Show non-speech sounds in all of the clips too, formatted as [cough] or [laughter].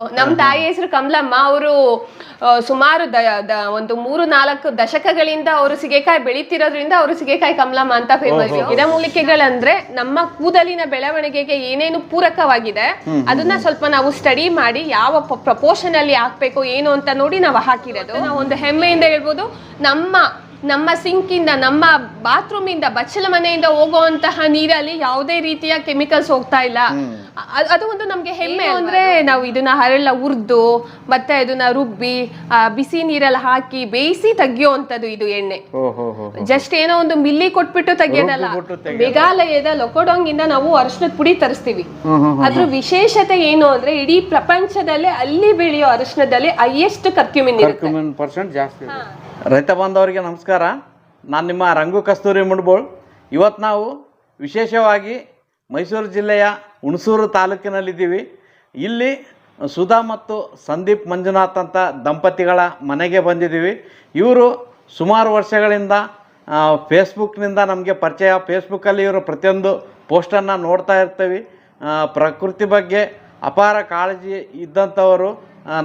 ನಮ್ ತಾಯಿ ಹೆಸರು ಕಮಲಮ್ಮ. ಅವರು ಸುಮಾರು ದ ಒಂದು ಮೂರು ನಾಲ್ಕು ದಶಕಗಳಿಂದ ಅವರು ಸಿಗೆಕಾಯಿ ಬೆಳೀತಿರೋದ್ರಿಂದ ಅವರು ಸಿಗೆಕಾಯಿ ಕಮಲಮ್ಮ ಅಂತ ಫೇಮಸ್ ಗಿಡಮೂಲಿಕೆಗಳಂದ್ರೆ ನಮ್ಮ ಕೂದಲಿನ ಬೆಳವಣಿಗೆಗೆ ಏನೇನು ಪೂರಕವಾಗಿದೆ ಅದನ್ನ ಸ್ವಲ್ಪ ನಾವು ಸ್ಟಡಿ ಮಾಡಿ ಯಾವ ಪ್ರಪೋರ್ಷನ್ ಅಲ್ಲಿ ಹಾಕ್ಬೇಕು ಏನು ಅಂತ ನೋಡಿ ನಾವು ಹಾಕಿರೋದು. ನಾವು ಒಂದು ಹೆಮ್ಮೆಯಿಂದ ಹೇಳ್ಬೋದು ನಮ್ಮ ನಮ್ಮ ಸಿಂಕಿಂದ ನಮ್ಮ ಬಾತ್ರೂಮ್ ಇಂದ ಬಚ್ಚಲ ಮನೆಯಿಂದ ಹೋಗುವಂತಹ ನೀರಲ್ಲಿ ಯಾವುದೇ ರೀತಿಯ ಕೆಮಿಕಲ್ಸ್ ಹೋಗ್ತಾ ಇಲ್ಲ. ಅದು ಒಂದು ನಮ್ಗೆ ಹೆಮ್ಮೆ ಅಂದ್ರೆ ನಾವು ಇದನ್ನ ಹರಳ ಉರ್ದು ಮತ್ತೆ ಅದನ್ನ ರುಬ್ಬಿ ಆ, ಬಿಸಿ ನೀರಲ್ಲಿ ಹಾಕಿ ಬೇಯಿಸಿ ತೆಗಿಯೋಂಥದ್ದು ಇದು ಎಣ್ಣೆ. ಜಸ್ಟ್ ಏನೋ ಒಂದು ಮಿಲ್ಲಿ ಕೊಟ್ಬಿಟ್ಟು ತೆಗಿಯೋದಲ್ಲ. ಮೇಘಾಲಯದ ಲೊಕೊಡೋಂಗ್ ಇಂದ ನಾವು ಅರಿಶಿನದ ಪುಡಿ ತರಿಸ್ತೀವಿ. ಅದ್ರ ವಿಶೇಷತೆ ಏನು ಅಂದ್ರೆ ಇಡೀ ಪ್ರಪಂಚದಲ್ಲೇ ಅಲ್ಲಿ ಬೆಳೆಯೋ ಅರಿಶಿನದಲ್ಲಿ ಹೈಯೆಸ್ಟ್ ಕರ್ಕ್ಯೂಮಿನ್ ಇರುತ್ತೆ. ಕರ್ಕ್ಯುಮಿನ್ ಪರ್ಸೆಂಟ್ ಜಾಸ್ತಿ ರೈತ ಬಾಂಧವರಿಗೆ ನಮಸ್ಕಾರ. ನಾನು ನಿಮ್ಮ ರಂಗು ಕಸ್ತೂರಿ ಮುಡ್ಬೋಳ್. ಇವತ್ತು ನಾವು ವಿಶೇಷವಾಗಿ ಮೈಸೂರು ಜಿಲ್ಲೆಯ ಹುಣಸೂರು ತಾಲೂಕಿನಲ್ಲಿದ್ದೀವಿ. ಇಲ್ಲಿ ಸುಧಾ ಮತ್ತು ಸಂದೀಪ್ ಮಂಜುನಾಥ್ ಅಂತ ದಂಪತಿಗಳ ಮನೆಗೆ ಬಂದಿದ್ದೀವಿ. ಇವರು ಸುಮಾರು ವರ್ಷಗಳಿಂದ ಫೇಸ್ಬುಕ್ನಿಂದ ನಮಗೆ ಪರಿಚಯ. ಫೇಸ್ಬುಕ್ಕಲ್ಲಿ ಇವರು ಪ್ರತಿಯೊಂದು ಪೋಸ್ಟನ್ನು ನೋಡ್ತಾ ಇರ್ತೀವಿ. ಪ್ರಕೃತಿ ಬಗ್ಗೆ ಅಪಾರ ಕಾಳಜಿ ಇದ್ದಂಥವರು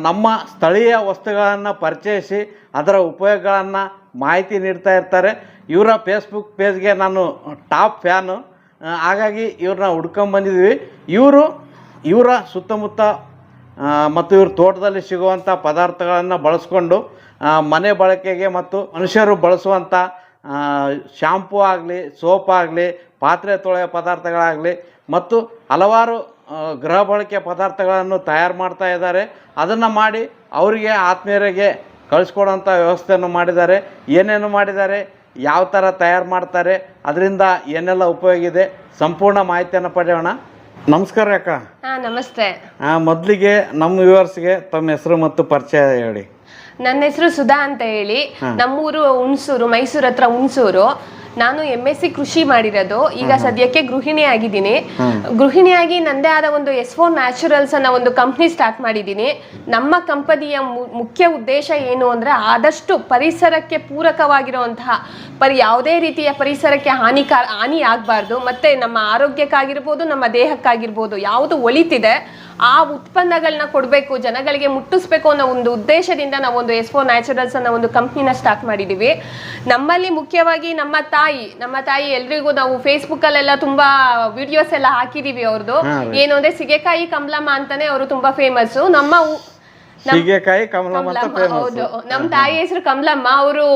ನಮ್ಮ ಸ್ಥಳೀಯ ವಸ್ತುಗಳನ್ನು ಪರಿಚಯಿಸಿ, ಅದರ ಉಪಯೋಗಗಳನ್ನು ಮಾಹಿತಿ ನೀಡ್ತಾ ಇರ್ತಾರೆ. ಇವರ ಫೇಸ್ಬುಕ್ ಪೇಜ್ಗೆ ನಾನು ಟಾಪ್ ಫ್ಯಾನು ಹಾಗಾಗಿ ಇವ್ರನ್ನ ಹುಡ್ಕೊಂಬಂದಿದ್ವಿ ಇವರು ಇವರ ಸುತ್ತಮುತ್ತ ಮತ್ತು ಇವ್ರ ತೋಟದಲ್ಲಿ ಸಿಗುವಂಥ ಪದಾರ್ಥಗಳನ್ನು ಬಳಸ್ಕೊಂಡು ಮನೆ ಬಳಕೆಗೆ ಮತ್ತು ಮನುಷ್ಯರು ಬಳಸುವಂಥ ಶಾಂಪೂ ಆಗಲಿ ಸೋಪ್ ಆಗಲಿ, ಪಾತ್ರೆ ತೊಳೆಯೋ ಪದಾರ್ಥಗಳಾಗಲಿ ಮತ್ತು ಹಲವಾರು ಗೃಹ ಬಳಕೆ ಪದಾರ್ಥಗಳನ್ನು ತಯಾರು ಮಾಡ್ತಾ ಇದ್ದಾರೆ. ಅದನ್ನು ಮಾಡಿ ಅವರಿಗೆ, ಆತ್ಮೀಯರಿಗೆ ಕಳಿಸ್ಕೊಡೋಂಥ ವ್ಯವಸ್ಥೆಯನ್ನು ಮಾಡಿದ್ದಾರೆ. ಏನೇನು ಮಾಡಿದ್ದಾರೆ? ಯಾವ ಥರ ತಯಾರು ಮಾಡ್ತಾರೆ ಅದರಿಂದ ಏನೆಲ್ಲ ಉಪಯೋಗ ಇದೆ ಸಂಪೂರ್ಣ ಮಾಹಿತಿಯನ್ನು ಪಡೆಯೋಣ. ನಮಸ್ಕಾರ ಅಕ್ಕ. ಹಾ ನಮಸ್ತೆ. ಮೊದಲಿಗೆ ನಮ್ಮ ವ್ಯೂವರ್ಸ್ಗೆ ತಮ್ಮ ಹೆಸರು ಮತ್ತು ಪರಿಚಯ ಹೇಳಿ. ನನ್ನ ಹೆಸರು ಸುಧಾ ಅಂತ ಹೇಳಿ. ನಮ್ಮೂರು ಹುಣಸೂರು ಮೈಸೂರು ಹತ್ರ ಹುಣಸೂರು. ನಾನು ಎಂ ಎಸ್ ಸಿ ಕೃಷಿ ಮಾಡಿರೋದು. ಈಗ ಸದ್ಯಕ್ಕೆ ಗೃಹಿಣಿ ಆಗಿದ್ದೀನಿ. ಗೃಹಿಣಿಯಾಗಿ ನಂದೇ ಆದ ಒಂದು ಎಸ್ ಫೋರ್ ನ್ಯಾಚುರಲ್ಸ್ ಅನ್ನೋ ಒಂದು ಕಂಪ್ನಿ ಸ್ಟಾರ್ಟ್ ಮಾಡಿದ್ದೀನಿ. ನಮ್ಮ ಕಂಪನಿಯ ಮುಖ್ಯ ಉದ್ದೇಶ ಏನು ಅಂದ್ರೆ ಆದಷ್ಟು ಪರಿಸರಕ್ಕೆ ಪೂರಕವಾಗಿರುವಂತಹ ಪರಿ ಯಾವುದೇ ರೀತಿಯ ಪರಿಸರಕ್ಕೆ ಹಾನಿಕಾರ ಹಾನಿ ಆಗಬಾರ್ದು ಮತ್ತೆ ನಮ್ಮ ಆರೋಗ್ಯಕ್ಕಾಗಿರ್ಬೋದು ನಮ್ಮ ದೇಹಕ್ಕಾಗಿರ್ಬೋದು ಯಾವುದು ಒಳಿತಿದೆ ಆ ಉತ್ಪನ್ನಗಳನ್ನ ಕೊಡಬೇಕು ಜನಗಳಿಗೆ ಮುಟ್ಟಿಸ್ಬೇಕು ಅನ್ನೋ ಒಂದು ಉದ್ದೇಶದಿಂದ ನಾವು ಒಂದು ಎಸ್ ಫೋರ್ ನ್ಯಾಚುರಲ್ಸ್ ಅನ್ನೋ ಒಂದು ಕಂಪ್ನಿನ ಸ್ಟಾರ್ಟ್ ಮಾಡಿದ್ದೀವಿ ನಮ್ಮಲ್ಲಿ ಮುಖ್ಯವಾಗಿ ನಮ್ಮ ತಾಯಿ ನಮ್ಮ ತಾಯಿ ಎಲ್ರಿಗೂ ನಾವು ಫೇಸ್ಬುಕ್ ಅಲ್ಲೆಲ್ಲ ತುಂಬಾ ವಿಡಿಯೋಸ್ ಎಲ್ಲ ಹಾಕಿದೀವಿ ಅವ್ರದ್ದು ಏನು ಅಂದ್ರೆ ಸಿಗೆಕಾಯಿ ಕಮಲಮ್ಮ ಅಂತಾನೆ ಅವರು ತುಂಬಾ ಫೇಮಸ್ ನಮ್ಮ ಅಂತ ಕಮಲಮ್ಮ, ಫೇಮಸ್ ಹೌದು. ನಮ್ಮ ತಾಯಿ ಹೆಸರು ಕಮಲಮ್ಮ. ಅವರು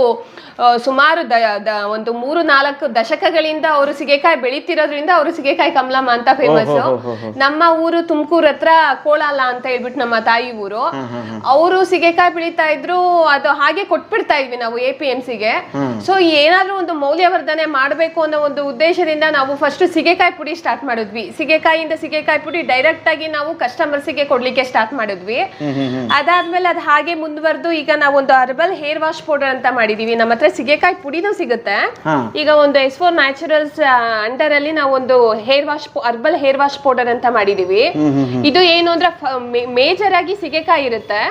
ಸುಮಾರು ದ ದ- ಒಂದು ಮೂರು ನಾಲ್ಕು ದಶಕಗಳಿಂದ ಅವರು ಸಿಗೆಕಾಯಿ ಬೆಳೀತಿರೋದ್ರಿಂದ ಅವರು ಸಿಗೆಕಾಯಿ ಕಮಲಮ್ಮ ಅಂತ ಫೇಮಸ್ ನಮ್ಮ ಊರು ತುಮಕೂರ್ ಹತ್ರ ಕೋಳಾಲ ಅಂತ ಹೇಳ್ಬಿಟ್ಟು ನಮ್ಮ ತಾಯಿ ಊರು. ಅವರು ಸಿಗೆಕಾಯಿ ಬೆಳೀತಾ ಇದ್ರು ಅದು ಹಾಗೆ ಕೊಟ್ಬಿಡ್ತಾ ಇದ್ವಿ ನಾವು ಎ ಪಿ ಎಂ ಸಿಗೆ ಸೊ ಏನಾದ್ರೂ ಒಂದು ಮೌಲ್ಯವರ್ಧನೆ ಮಾಡಬೇಕು ಅನ್ನೋ ಒಂದು ಉದ್ದೇಶದಿಂದ ನಾವು ಫಸ್ಟ್ ಸಿಗೆಕಾಯಿ ಪುಡಿ ಸ್ಟಾರ್ಟ್ ಮಾಡಿದ್ವಿ. ಸಿಗೆಕಾಯಿಯಿಂದ ಸಿಗೆಕಾಯಿ ಪುಡಿ ಡೈರೆಕ್ಟ್ ಆಗಿ ನಾವು ಕಸ್ಟಮರ್ಸಿಗೆ ಕೊಡ್ಲಿಕ್ಕೆ ಸ್ಟಾರ್ಟ್ ಮಾಡಿದ್ವಿ. ಅದಾದ್ಮೇಲೆ ಅದು ಹಾಗೆ ಮುಂದುವರೆದು ಈಗ ನಾವೊಂದು ಹರ್ಬಲ್ ಹೇರ್ ವಾಶ್ ಪೌಡರ್ ಅಂತ ಮಾಡಿದೀವಿ. ನಮ್ಮ ಹತ್ರ ಸಿಗೆಕಾಯಿ ಪುಡಿನೂ ಸಿಗುತ್ತೆ. ಈಗ ಒಂದು ಎಸ್ ಫೋರ್ ನ್ಯಾಚುರಲ್ಸ್ ಅಂಡರ್ ಅಲ್ಲಿ ನಾವೊಂದು ಒಂದು hair wash herbal hair wash powder ಅಂತ ಮಾಡಿದೀವಿ. ಇದು ಏನು ಅಂದ್ರೆ ಮೇಜರ್ ಆಗಿ ಸಿಗೆಕಾಯಿ ಇರುತ್ತೆ.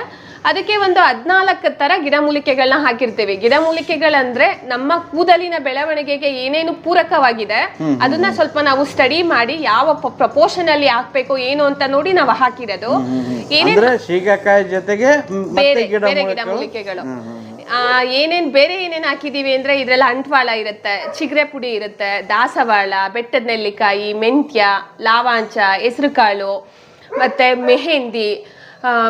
ಅದಕ್ಕೆ ಒಂದು ಹದ್ನಾಲ್ಕು ತರ ಗಿಡಮೂಲಿಕೆಗಳನ್ನ ಹಾಕಿರ್ತೇವೆ. ಗಿಡಮೂಲಿಕೆಗಳಂದ್ರೆ ನಮ್ಮ ಕೂದಲಿನ ಬೆಳವಣಿಗೆಗೆ ಏನೇನು ಪೂರಕವಾಗಿದೆ ಅದನ್ನ ಸ್ವಲ್ಪ ನಾವು ಸ್ಟಡಿ ಮಾಡಿ ಯಾವ ಪ್ರಪೋರ್ಷನ್ ಅಲ್ಲಿ ಹಾಕ್ಬೇಕು ಏನು ಅಂತ ನೋಡಿ ನಾವು ಹಾಕಿರೋದು. ಏನೇನು ಸೀಗೆಕಾಯಿ ಜೊತೆಗೆ ಬೇರೆ ಬೇರೆ ಗಿಡಮೂಲಿಕೆಗಳು. ಆ, ಏನೇನ್ ಬೇರೆ ಏನೇನ್ ಹಾಕಿದೀವಿ ಅಂದ್ರೆ ಇದ್ರಲ್ಲಿ ಅಂಟ್ವಾಳ ಇರುತ್ತೆ ಚಿಗ್ರೆ ಪುಡಿ ಇರುತ್ತೆ ದಾಸವಾಳ ಬೆಟ್ಟದ ನೆಲ್ಲಿಕಾಯಿ ಮೆಂತ್ಯ ಲಾವಾಂಚ ಹೆಸರುಕಾಳು ಮತ್ತೆ ಮೆಹಂದಿ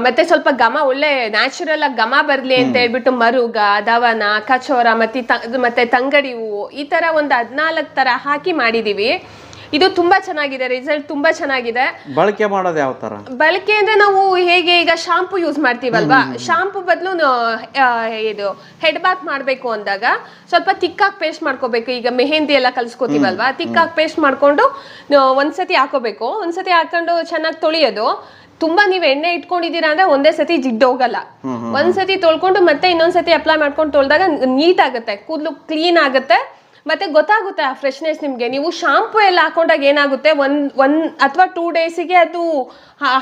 ಮತ್ತೆ ಸ್ವಲ್ಪ ಘಮ ಒಳ್ಳೆ ನ್ಯಾಚುರಲ್ ಆಗಿ ಘಮ ಬರ್ಲಿ ಅಂತ ಹೇಳ್ಬಿಟ್ಟು ಮರುಗ ದವನ ಕಚೋರ ಮತ್ತೆ ಮತ್ತೆ ತಂಗಡಿ ಹೂವು ಈ ತರ ಒಂದು ಹದ್ನಾಲ್ಕು ತರ ಹಾಕಿ ಮಾಡಿದೀವಿ. ಇದು ತುಂಬಾ ಚೆನ್ನಾಗಿದೆ ರಿಸಲ್ಟ್ ತುಂಬಾ ಚೆನ್ನಾಗಿದೆ. ಬಳಕೆ ಮಾಡೋದು ಯಾವ ತರ? ಬಳಕೆ ಅಂದ್ರೆ ನಾವು ಹೇಗೆ ಈಗ ಶಾಂಪು ಯೂಸ್ ಮಾಡ್ತೀವಲ್ವಾ? ಶಾಂಪು ಬದಲು ಇದು ಹೆಡ್ ಬಾತ್ ಮಾಡಬೇಕು ಅಂದಾಗ ಸ್ವಲ್ಪ ತಿಕ್ಕಾಗಿ ಪೇಸ್ಟ್ ಮಾಡ್ಕೋಬೇಕು. ಈಗ ಮೆಹಂದಿ ಎಲ್ಲ ಕಲ್ಸ್ಕೊತೀವಲ್ವಾ? ತಿಕ್ಕಾಕ್ ಪೇಸ್ಟ್ ಮಾಡ್ಕೊಂಡು ಒಂದ್ಸತಿ ಹಾಕೋಬೇಕು. ಒಂದ್ಸತಿ ಹಾಕೊಂಡು ಚೆನ್ನಾಗಿ ತೊಳೆಯೋದು. ತುಂಬಾ ನೀವ್ ಎಣ್ಣೆ ಇಟ್ಕೊಂಡಿದ್ದೀರಾ ಅಂದ್ರೆ ಒಂದೇ ಸತಿ ಜಿಡ್ಡು ಹೋಗಲ್ಲ ಒಂದ್ಸತಿ ತೊಳ್ಕೊಂಡು ಮತ್ತೆ ಇನ್ನೊಂದ್ ಸತಿ ಅಪ್ಲೈ ಮಾಡ್ಕೊಂಡು ತೊಳ್ದಾಗ ನೀಟ್ ಆಗುತ್ತೆ. ಕೂದಲು ಕ್ಲೀನ್ ಆಗುತ್ತೆ. ಮತ್ತೆ ಗೊತ್ತಾಗುತ್ತೆ ಆ ಫ್ರೆಶ್ನೆಸ್ ನಿಮ್ಗೆ. ನೀವು ಶಾಂಪು ಎಲ್ಲ ಹಾಕೊಂಡಾಗ ಏನಾಗುತ್ತೆ? ಒಂದ್ ಒನ್ ಅಥವಾ ಟೂ ಡೇಸಿಗೆ ಅದು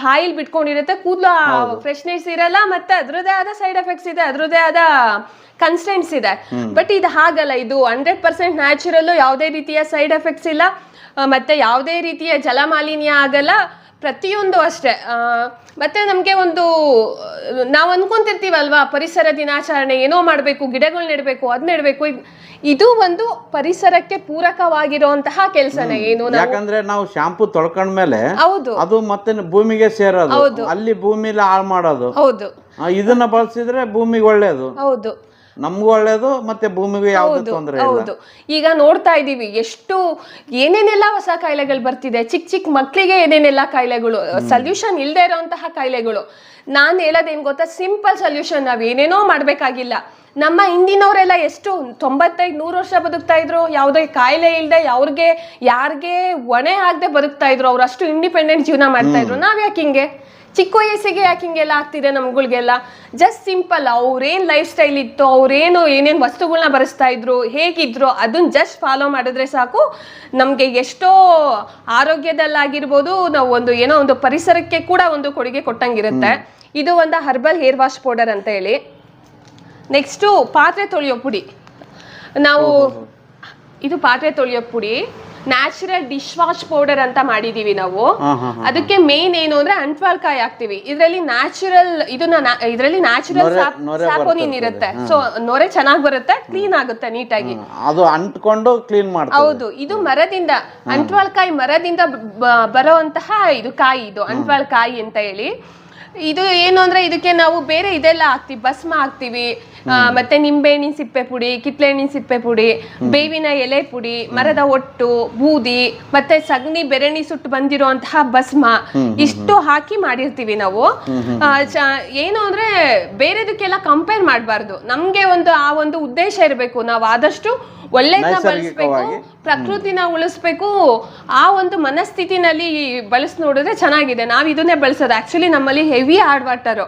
ಹಾಯಿಲ್ ಬಿಟ್ಕೊಂಡಿರುತ್ತೆ. ಕೂದಲು ಫ್ರೆಶ್ನೆಸ್ ಇರಲ್ಲ ಮತ್ತೆ ಅದ್ರದೇ ಆದ ಸೈಡ್ ಎಫೆಕ್ಟ್ಸ್ ಇದೆ ಅದ್ರದೇ ಆದ ಕನ್ಸ್ಟೆಂಟ್ಸ್ ಇದೆ. ಬಟ್ ಇದು ಹಾಗಲ್ಲ. ಇದು ಹಂಡ್ರೆಡ್ ಪರ್ಸೆಂಟ್ ನ್ಯಾಚುರಲ್ ಯಾವುದೇ ರೀತಿಯ ಸೈಡ್ ಎಫೆಕ್ಟ್ಸ್ ಇಲ್ಲ. ಮತ್ತೆ ಯಾವುದೇ ರೀತಿಯ ಜಲಮಾಲಿನ್ಯ ಆಗಲ್ಲ ಪ್ರತಿಯೊಂದು ಅಷ್ಟೇ. ಮತ್ತೆ ನಮಗೆ ಒಂದು ನಾವು ಅಂದ್ಕೊಂತಿರ್ತೀವಲ್ವಾ ಪರಿಸರ ದಿನಾಚರಣೆ ಏನೋ ಮಾಡಬೇಕು ಗಿಡಗಳು ನೆಡಬೇಕು ಅದ್ ನೆಡಬೇಕು ಇದು ಒಂದು ಪರಿಸರಕ್ಕೆ ಪೂರಕವಾಗಿರುವಂತಹ ಕೆಲಸನೇ ಏನು ಯಾಕಂದ್ರೆ ನಾವು ಶಾಂಪು ತೊಳ್ಕೊಂಡ್ಮೇಲೆ ಹೌದು. ಅದು ಮತ್ತೆ ಭೂಮಿಗೆ ಸೇರೋದು. ಅಲ್ಲಿ ಭೂಮಿಲಿ ಹಾಳು ಮಾಡೋದು. ಹೌದು. ಇದನ್ನ ಬಳಸಿದ್ರೆ ಭೂಮಿಗೆ ಒಳ್ಳೇದು. ಹೌದು. ನಮಗೂ ಒಳ್ಳೇದು ಮತ್ತೆ ಭೂಮಿಗೂ ಯಾವ್ದು ತೊಂದರೆ ಹೌದು. ಈಗ ನೋಡ್ತಾ ಇದೀವಿ ಎಷ್ಟು ಏನೇನೆಲ್ಲ ಹೊಸ ಕಾಯಿಲೆಗಳು ಬರ್ತಿದೆ ಚಿಕ್ಕ ಚಿಕ್ಕ ಮಕ್ಕಳಿಗೆ ಏನೇನೆಲ್ಲ ಕಾಯಿಲೆಗಳು ಸೊಲ್ಯೂಷನ್ ಇಲ್ಲದೆ ಇರೋಂತಹ ಕಾಯಿಲೆಗಳು. ನಾನು ಹೇಳೋದೇನು ಗೊತ್ತಾ ಸಿಂಪಲ್ ಸೊಲ್ಯೂಷನ್ ನಾವು ಏನೇನೋ ಮಾಡ್ಬೇಕಾಗಿಲ್ಲ. ನಮ್ಮ ಹಿಂದಿನವರೆಲ್ಲ ಎಷ್ಟು ತೊಂಬತ್ತೈದು ನೂರು ವರ್ಷ ಬದುಕ್ತಾ ಇದ್ರು ಯಾವುದೇ ಕಾಯಿಲೆ ಇಲ್ಲದೆ ಅವ್ರಿಗೆ ಯಾರಿಗೆ ಒಣೆ ಆಗದೆ ಬದುಕ್ತಾ ಇದ್ರು ಅವ್ರು ಅಷ್ಟು ಇಂಡಿಪೆಂಡೆಂಟ್ ಜೀವನ ಮಾಡ್ತಾ ಇದ್ರು. ನಾವ್ ಯಾಕೆ ಹಿಂಗೆ? ಚಿಕ್ಕ ವಯಸ್ಸಿಗೆ ಯಾಕೆ ಹಿಂಗೆಲ್ಲ ಆಗ್ತಿದೆ ನಮ್ಗಳಿಗೆಲ್ಲ? ಜಸ್ಟ್ ಸಿಂಪಲ್ ಅವ್ರೇನು ಲೈಫ್ ಸ್ಟೈಲ್ ಇತ್ತು ಅವ್ರೇನು ಏನೇನು ವಸ್ತುಗಳನ್ನ ಬರೆಸ್ತಾ ಇದ್ರು ಹೇಗಿದ್ರು ಅದನ್ನ ಜಸ್ಟ್ ಫಾಲೋ ಮಾಡಿದ್ರೆ ಸಾಕು. ನಮಗೆ ಎಷ್ಟೋ ಆರೋಗ್ಯದಲ್ಲಾಗಿರ್ಬೋದು ನಾವು ಒಂದು ಏನೋ ಒಂದು ಪರಿಸರಕ್ಕೆ ಕೂಡ ಒಂದು ಕೊಡುಗೆ ಕೊಟ್ಟಂಗಿರುತ್ತೆ. ಇದು ಒಂದು ಹರ್ಬಲ್ ಹೇರ್ ವಾಶ್ ಪೌಡರ್ ಅಂತ ಹೇಳಿ. ನೆಕ್ಸ್ಟು ಪಾತ್ರೆ ತೊಳೆಯೋ ಪುಡಿ. ನಾವು ಇದು ಪಾತ್ರೆ ತೊಳೆಯೋ ಪುಡಿ. ನ್ಯಾಚುರಲ್ ಡಿಶ್ ವಾಶ್ ಪೌಡರ್ ಅಂತ ಮಾಡಿದೀವಿ ನಾವು. ಅದಕ್ಕೆ ಮೇನ್ ಏನು ಅಂದ್ರೆ ಅಂಟ್ವಾಳ್ಕಾಯಿ ಹಾಕ್ತಿವಿ. ಇದರಲ್ಲಿ ನ್ಯಾಚುರಲ್ ಇದನ್ನ ಇದರಲ್ಲಿ ನ್ಯಾಚುರಲ್ ಸಾಪೋನಿನ್ ಇರುತ್ತೆ ಸೊ ನೊರೆ ಚೆನ್ನಾಗಿ ಬರುತ್ತೆ ಕ್ಲೀನ್ ಆಗುತ್ತೆ ನೀಟಾಗಿ. ಅದು ಅಂಟ್ಕೊಂಡು ಕ್ಲೀನ್ ಮಾಡಿ ಹೌದು. ಇದು ಮರದಿಂದ ಅಂಟ್ವಾಳ್ಕಾಯಿ ಮರದಿಂದ ಬರುವಂತಹ ಇದು ಕಾಯಿ ಇದು ಅಂಟ್ವಾಳ್ಕಾಯಿ ಅಂತ ಹೇಳಿ. ಇದು ಏನು ಅಂದ್ರೆ ಇದಕ್ಕೆ ನಾವು ಬೇರೆ ಇದೆಲ್ಲ ಹಾಕ್ತಿವಿ ಭಸ್ಮ ಹಾಕ್ತಿವಿ. ಮತ್ತೆ ನಿಂಬೆಹಣ್ಣಿನ ಸಿಪ್ಪೆ ಪುಡಿ ಕಿತ್ಳೆಹಣ್ಣಿನ ಸಿಪ್ಪೆ ಪುಡಿ ಬೇವಿನ ಎಲೆ ಪುಡಿ ಮರದ ಒಟ್ಟು ಬೂದಿ ಮತ್ತೆ ಸಗಣಿ ಬೆರಣಿ ಸುಟ್ಟು ಬಂದಿರುವಂತಹ ಭಸ್ಮ ಇಷ್ಟು ಹಾಕಿ ಮಾಡಿರ್ತೀವಿ ನಾವು. ಏನು ಅಂದ್ರೆ ಬೇರೆದಕ್ಕೆಲ್ಲ ಕಂಪೇರ್ ಮಾಡಬಾರ್ದು. ನಮ್ಗೆ ಒಂದು ಆ ಒಂದು ಉದ್ದೇಶ ಇರಬೇಕು. ನಾವು ಆದಷ್ಟು ಒಳ್ಳೆದನ್ನ ಬಳಸ್ಬೇಕು. ಪ್ರಕೃತಿನ ಉಳಿಸ್ಬೇಕು ಆ ಒಂದು ಮನಸ್ಥಿತಿನಲ್ಲಿ ಬಳಸ್ ನೋಡಿದ್ರೆ ಚೆನ್ನಾಗಿದೆ. ನಾವ್ ಇದನ್ನೇ ಬಳಸೋದು. ಆಕ್ಚುಲಿ ನಮ್ಮಲ್ಲಿ ಹೆವಿ ಹಾರ್ಡ್ ವಾಟರ್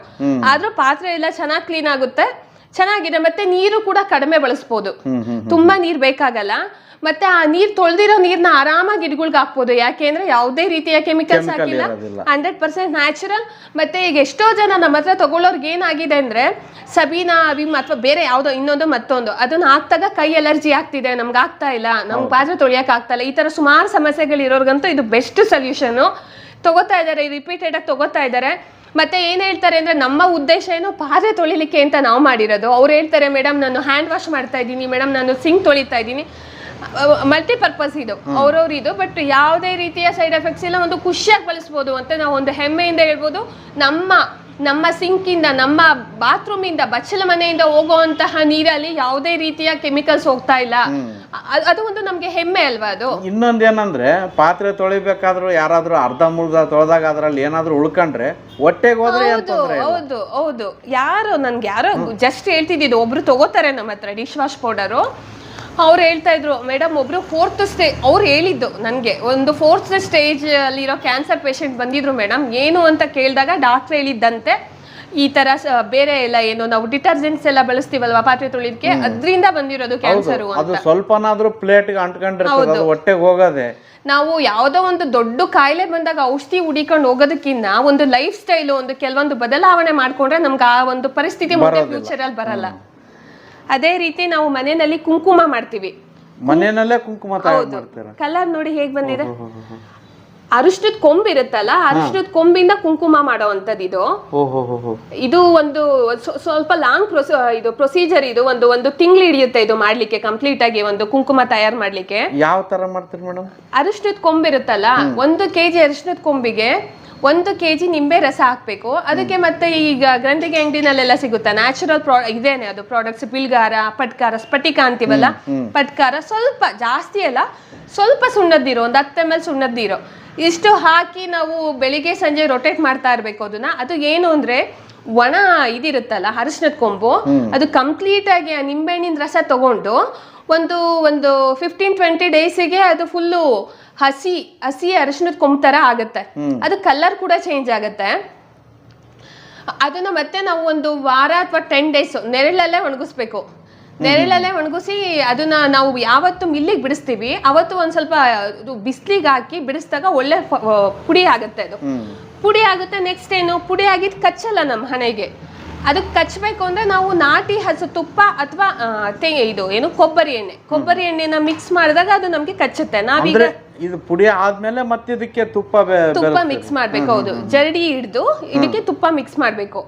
ಆದ್ರೂ ಪಾತ್ರೆ ಎಲ್ಲ ಚೆನ್ನಾಗಿ ಕ್ಲೀನ್ ಆಗುತ್ತೆ. ಚೆನ್ನಾಗಿದೆ ಮತ್ತೆ ನೀರು ಕೂಡ ಕಡಿಮೆ ಬಳಸ್ಬೋದು. ತುಂಬಾ ನೀರ್ ಬೇಕಾಗಲ್ಲ ಮತ್ತೆ ಆ ನೀರ್ ತೊಳೆದಿರೋ ನೀರ್ನ ಆರಾಮಾಗಿ ಗಿಡಗಳ್ಗೆ ಹಾಕ್ಬೋದು. ಯಾಕೆಂದ್ರೆ ಯಾವುದೇ ರೀತಿಯ ಕೆಮಿಕಲ್ಸ್ ಹಾಕಿಲ್ಲ. Hundred percent natural. ಮತ್ತೆ ಈಗ ಎಷ್ಟೋ ಜನ ನಮ್ಮ ಹತ್ರ ತಗೊಳ್ಳೋರ್ಗೆ ಏನಾಗಿದೆ ಅಂದ್ರೆ ಸಬೀನಾ ವಿಮ್ ಅಥವಾ ಬೇರೆ ಯಾವ್ದೋ ಇನ್ನೊಂದು ಮತ್ತೊಂದು ಅದನ್ನ ಹಾಕ್ದಾಗ ಕೈ ಅಲರ್ಜಿ ಆಗ್ತಿದೆ ನಮ್ಗೆ ಆಗ್ತಾ ಇಲ್ಲ ನಮ್ಗೆ ಪಾತ್ರೆ ತೊಳಿಯಕ್ ಆಗ್ತಾ ಇಲ್ಲ ಈ ತರ ಸುಮಾರು ಸಮಸ್ಯೆಗಳು ಇರೋರ್ಗಂತೂ ಇದು ಬೆಸ್ಟ್ ಸೊಲ್ಯೂಷನ್ ತಗೋತಾ ಇದ್ದಾರೆ ರಿಪೀಟೆಡ್ ಆಗಿ ತಗೋತಾ ಇದ್ದಾರೆ. ಮತ್ತೆ ಏನ್ ಹೇಳ್ತಾರೆ ಅಂದ್ರೆ ನಮ್ಮ ಉದ್ದೇಶ ಏನು ಪಾತ್ರೆ ತೊಳಿಲಿಕ್ಕೆ ಅಂತ ನಾವು ಮಾಡಿರೋದು. ಅವ್ರು ಹೇಳ್ತಾರೆ ಮೇಡಮ್ ನಾನು ಹ್ಯಾಂಡ್ ವಾಶ್ ಮಾಡ್ತಾ ಇದ್ದೀನಿ ಮೇಡಮ್ ನಾನು ಸಿಂಕ್ ತೊಳಿತಾ ಇದ್ದೀನಿ. ಮಲ್ಟಿಪರ್ಪಸ್ ಇದು. ಅವ್ರವ್ರ ಇದು ಬಟ್ ಯಾವುದೇ ರೀತಿಯ ಸೈಡ್ ಎಫೆಕ್ಟ್ಸ್ ಇಲ್ಲ ಒಂದು ಖುಷಿಯಾಗಿ ಬಳಸ್ಬೋದು ಅಂತ ನಾವು ಒಂದು ಹೆಮ್ಮೆಯಿಂದ ಹೇಳ್ಬೋದು. ನಮ್ಮ ನಮ್ಮ ಸಿಂಕಿಂದ ನಮ್ಮ ಬಾತ್ರೂಮಿಂದ ಬಚ್ಚಲ ಮನೆಯಿಂದ ಹೋಗುವಂತಹ ನೀರಲ್ಲಿ ಯಾವುದೇ ರೀತಿಯ ಕೆಮಿಕಲ್ಸ್ ಹೋಗ್ತಾ ಇಲ್ಲ. ಅ- ಅದು ಒಂದು ನಮ್ಗೆ ಹೆಮ್ಮೆ ಅಲ್ವಾ ಅದು? ಇನ್ನೊಂದ್ ಏನಂದ್ರೆ ಪಾತ್ರೆ ತೊಳಿಬೇಕಾದ್ರೂ ಯಾರಾದ್ರೂ ಅರ್ಧ ಮುರ್ಧ ತೊಳೆದಾಗ ಅದ್ರಲ್ಲಿ ಏನಾದ್ರೂ ಉಳ್ಕೊಂಡ್ರೆ ಹೊಟ್ಟೆಗೆ ಹೋದ್ರೆ ಏನ್ ಹೌದು ತೊಂದ್ರೆ ಇಲ್ಲ. ಹೌದು ಹೌದು. ಯಾರು ನನ್ಗೆ ಯಾರೋ ಜಸ್ಟ್ ಹೇಳ್ತಿದ್ದು ಒಬ್ರು ತಗೋತಾರೆ ನಮ್ಮ ಹತ್ರ ಡಿಶ್ ವಾಶ್ ಪೌಡರು ಅವ್ರು ಹೇಳ್ತಾ ಇದ್ರು ಮೇಡಮ್ ಒಬ್ರು ಫೋರ್ತ್ ಸ್ಟೇ ಅವ್ರು ಹೇಳಿದ್ದು ನನಗೆ. ಒಂದು ಫೋರ್ತ್ ಸ್ಟೇಜ್ ಅಲ್ಲಿರೋ ಕ್ಯಾನ್ಸರ್ ಪೇಷಂಟ್ ಬಂದಿದ್ರು ಮೇಡಮ್. ಏನು ಅಂತ ಕೇಳಿದಾಗ ಡಾಕ್ಟರ್ ಹೇಳಿದ್ದಂತೆ ಈ ತರ ಬೇರೆ ಎಲ್ಲ ಏನು ನಾವು ಡಿಟರ್ಜೆಂಟ್ಸ್ ಎಲ್ಲ ಬಳಸ್ತೀವಲ್ವಾ ಪಾತ್ರೆ ತೊಳಿದಕ್ಕೆ ಅದರಿಂದ ಬಂದಿರೋದು ಕ್ಯಾನ್ಸರ್ ಅದು ಸ್ವಲ್ಪನಾದ್ರೂ ಪ್ಲೇಟ್ಗೆ ಅಂಟ್ಕೊಂಡಿರ್ತದೆ ಹೊಟ್ಟೆಗೆ ಹೋಗೋದೆ. ನಾವು ಯಾವುದೋ ಒಂದು ದೊಡ್ಡ ಕಾಯಿಲೆ ಬಂದಾಗ ಔಷಧಿ ಹುಡಿಕೊಂಡು ಹೋಗೋದಕ್ಕಿಂತ ಒಂದು ಲೈಫ್ ಸ್ಟೈಲ್ ಒಂದು ಕೆಲವೊಂದು ಬದಲಾವಣೆ ಮಾಡ್ಕೊಂಡ್ರೆ ನಮ್ಗೆ ಆ ಒಂದು ಪರಿಸ್ಥಿತಿ ಮುಂದೆ ಫ್ಯೂಚರ್ ಅಲ್ಲಿ ಬರಲ್ಲ. ಅದೇ ರೀತಿ ನಾವು ಮನೆಯಲ್ಲಿ ಕುಂಕುಮ ಮಾಡ್ತೀವಿ. ಮನೆಯಲ್ಲೇ ಕುಂಕುಮ ಕಲರ್ ನೋಡಿ ಹೇಗ್ ಬಂದಿದೆ? ಅರಿಶಿನದ ಕೊಂಬ್ ಇರುತ್ತಲ್ಲ ಅರಿಶಿನದ ಕೊಂಬಿಂದ ಕುಂಕುಮ ಮಾಡುವಂತದ್ದು ಇದು. ಇದು ಒಂದು ಸ್ವಲ್ಪ ಲಾಂಗ್ ಪ್ರೊಸ ಇದು ಪ್ರೊಸೀಜರ್ ಇದು ಒಂದು ಒಂದು ತಿಂಗಳು ಹಿಡಿಯುತ್ತೆ ಇದು ಮಾಡ್ಲಿಕ್ಕೆ ಕಂಪ್ಲೀಟ್ ಆಗಿ ಒಂದು ಕುಂಕುಮ ತಯಾರು ಮಾಡ್ಲಿಕ್ಕೆ. ಯಾವ ತರ ಮಾಡ್ತೀರಿ ಮೇಡಮ್? ಅರಿಶಿನದ ಕೊಂಬಿರುತ್ತಲ್ಲ ಒಂದು ಕೆಜಿ ಅರಿಶಿನದ ಕೊಂಬಿಗೆ ಒಂದು ಕೆಜಿ ನಿಂಬೆ ರಸ ಹಾಕ್ಬೇಕು. ಅದಕ್ಕೆ ಮತ್ತೆ ಈಗ ಗ್ರಂಥಿಗೆ ಅಂಗಡಿನಲ್ಲೆಲ್ಲ ಸಿಗುತ್ತಾ? ನ್ಯಾಚುರಲ್ ಪ್ರಾ ಇದೇನೆ ಅದು ಪ್ರಾಡಕ್ಟ್ಸ್ ಬಿಲ್ಗಾರ ಪಟ್ಕಾರ ಸ್ಫಟಿಕ ಅಂತೀವಲ್ಲ ಪಟ್ಕಾರ ಸ್ವಲ್ಪ ಜಾಸ್ತಿ ಅಲ್ಲ ಸ್ವಲ್ಪ ಸುಣ್ಣದ್ದಿರೋ ಒಂದು ಹತ್ತು ಎಂ ಎಲ್ ಸುಣ್ಣದ್ದಿರೋ. ಇಷ್ಟು ಹಾಕಿ ನಾವು ಬೆಳಿಗ್ಗೆ ಸಂಜೆ ರೊಟೇಟ್ ಮಾಡ್ತಾ ಇರಬೇಕು ಅದನ್ನ. ಅದು ಏನು ಅಂದ್ರೆ ಒಣ ಇದಿರುತ್ತಲ್ಲ ಅರಿಶಿನದ ಕೊಂಬು ಅದು ಕಂಪ್ಲೀಟ್ ಆಗಿ ಆ ನಿಂಬೆಹಣ್ಣಿನ ರಸ ತಗೊಂಡು ಒಂದು ಒಂದು ಫಿಫ್ಟೀನ್ ಟ್ವೆಂಟಿ ಡೇಸಿಗೆ ಅದು ಫುಲ್ಲು ಹಸಿ ಹಸಿ ಅರಿಶಿನದ ಕೊಂಬ್ ಥರ ಆಗುತ್ತೆ. ಅದು ಕಲರ್ ಕೂಡ ಚೇಂಜ್ ಆಗುತ್ತೆ. ಅದನ್ನ ಮತ್ತೆ ನಾವು ಒಂದು ವಾರ ಅಥವಾ ಟೆನ್ ಡೇಸ್ ನೆರಳಲ್ಲೇ ಒಣಗಿಸ್ಬೇಕು. ನೆರಳಲ್ಲೇ ಒಣಗಿಸಿ ಅದನ್ನ ನಾವು ಯಾವತ್ತು ಮಿಲ್ಲಿಗೆ ಬಿಡಿಸ್ತೀವಿ. ಅವತ್ತು ಒಂದ್ ಸ್ವಲ್ಪ ಬಿಸಿಲಿಗೆ ಹಾಕಿ ಬಿಡಿಸಿದಾಗ ಒಳ್ಳೆ ಪುಡಿ ಆಗುತ್ತೆ ಅದು. ಪುಡಿ ಆಗುತ್ತೆ ನೆಕ್ಸ್ಟ್ ಏನು? ಪುಡಿ ಆಗಿದ್ದು ಕಚ್ಚಲ್ಲ ನಮ್ಮ ಹಣೆಗೆ. ಅದಕ್ಕೆ ಕಚ್ಚಬೇಕು ಅಂದ್ರೆ ನಾವು ನಾಟಿ ಹಸು ತುಪ್ಪ ಅಥವಾ ಇದು ಏನು ಕೊಬ್ಬರಿ ಎಣ್ಣೆ. ಕೊಬ್ಬರಿ ಎಣ್ಣೆನ ಮಿಕ್ಸ್ ಮಾಡಿದಾಗ ಅದು ನಮಗೆ ಕಚ್ಚುತ್ತೆ. ನಾವೀಗ ಇದು ಪುಡಿ ಆದ್ಮೇಲೆ ಮತ್ತೆ ಇದಕ್ಕೆ ತುಪ್ಪ ತುಪ್ಪ ಮಿಕ್ಸ್ ಮಾಡ್ಬೇಕು ಹೌದು. ಜರಡಿ ಹಿಡ್ದು ಇದಕ್ಕೆ ತುಪ್ಪ ಮಿಕ್ಸ್ ಮಾಡ್ಬೇಕು.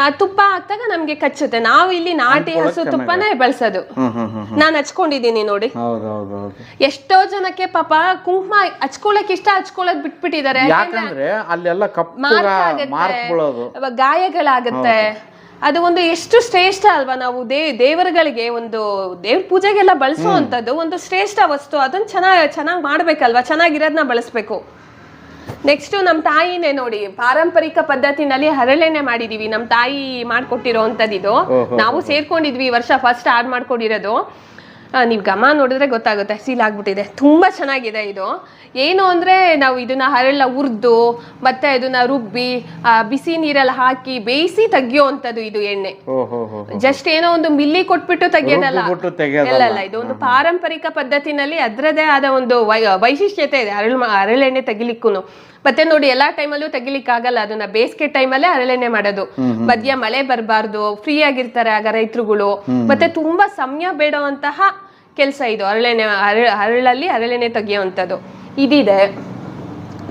ಆ ತುಪ್ಪ ಹಾಕ್ದಾಗ ನಮ್ಗೆ ಕಚ್ಚುತ್ತೆ. ನಾವು ಇಲ್ಲಿ ನಾಟಿ ಹಸು ತುಪ್ಪನೇ ಬಳಸೋದು. ನಾನು ಹಚ್ಕೊಂಡಿದ್ದೀನಿ ನೋಡಿ. ಎಷ್ಟೋ ಜನಕ್ಕೆ ಪಾಪ ಕುಂಕುಮ ಹಚ್ಕೊಳಕ್ ಇಷ್ಟ ಹಚ್ಕೊಳಕ್ ಬಿಟ್ಬಿಟ್ಟಿದ್ದಾರೆ. ಯಾಕಂದ್ರೆ ಅಲ್ಲೆಲ್ಲ ಕಪ್ಪು ಗಾಯಗಳಾಗುತ್ತೆ. ಅದು ಒಂದು ಎಷ್ಟು ಶ್ರೇಷ್ಠ ಅಲ್ವಾ? ನಾವು ದೇ ದೇವರುಗಳಿಗೆ ಒಂದು ದೇವ್ರ ಪೂಜೆಗೆಲ್ಲ ಬಳಸುವಂಥದ್ದು ಒಂದು ಶ್ರೇಷ್ಠ ವಸ್ತು. ಅದನ್ನ ಚೆನ್ನಾಗಿ ಚೆನ್ನಾಗಿ ಮಾಡ್ಬೇಕಲ್ವಾ? ಚೆನ್ನಾಗಿರೋದನ್ನ ಬಳಸ್ಬೇಕು. ನೆಕ್ಸ್ಟ್ ನಮ್ಮ ತಾಯಿನೇ ನೋಡಿ ಪಾರಂಪರಿಕ ಪದ್ಧತಿನಲ್ಲಿ ಹರಳೆಣ್ಣೆ ಮಾಡಿದೀವಿ. ನಮ್ಮ ತಾಯಿ ಮಾಡ್ಕೊಟ್ಟಿರೋ ಇದು ನಾವು ಸೇರ್ಕೊಂಡಿದ್ವಿ ವರ್ಷ ಫಸ್ಟ್ ಆಡ್ ಮಾಡ್ಕೊಂಡಿರೋದು. ನೀವ್ ಗಮ ನೋಡಿದ್ರೆ ಗೊತ್ತಾಗುತ್ತೆ. ಸೀಲ್ ಆಗ್ಬಿಟ್ಟಿದೆ. ತುಂಬಾ ಚೆನ್ನಾಗಿದೆ ಇದು. ಏನು ಅಂದ್ರೆ ನಾವು ಇದನ್ನ ಹರಳ ಹುರ್ದು ಮತ್ತೆ ಇದನ್ನ ರುಬ್ಬಿ ಬಿಸಿ ನೀರಲ್ಲಿ ಹಾಕಿ ಬೇಯಿಸಿ ತೆಗಿಯೋವಂಥದ್ದು ಇದು ಎಣ್ಣೆ. ಜಸ್ಟ್ ಏನೋ ಒಂದು ಮಿಲ್ಲಿ ಕೊಟ್ಬಿಟ್ಟು ತೆಗಿಯೋದಲ್ಲ. ಇಲ್ಲ ಇದು ಒಂದು ಪಾರಂಪರಿಕ ಪದ್ಧತಿನಲ್ಲಿ ಅದರದೇ ಆದ ಒಂದು ವೈಶಿಷ್ಟ್ಯತೆ ಇದೆ. ಹರಳು ಹರಳೆಣ್ಣೆ ತೆಗಿಲಿಕ್ಕೂ ಮತ್ತೆ ನೋಡಿ ಎಲ್ಲಾ ಟೈಮಲ್ಲೂ ತೆಗಿಲಿಕ್ಕೆ ಆಗಲ್ಲ ಅದನ್ನ ಬೇಸಿಗೆ ಟೈಮಲ್ಲೇ ಅರಳೆನೆ ಮಾಡೋದು. ಮಧ್ಯ ಮಳೆ ಬರಬಾರ್ದು ಫ್ರೀ ಆಗಿರ್ತಾರೆ ಆಗ ರೈತರುಗಳು. ಮತ್ತೆ ತುಂಬಾ ಸಮಯ ಬೇಡುವಂತಹ ಕೆಲಸ ಇದು ಅರಳೆನೆ ಅರಳಲ್ಲಿ ಅರಳೆನೆ ತೆಗಿಯುವಂಥದ್ದು. ಇದಿದೆ.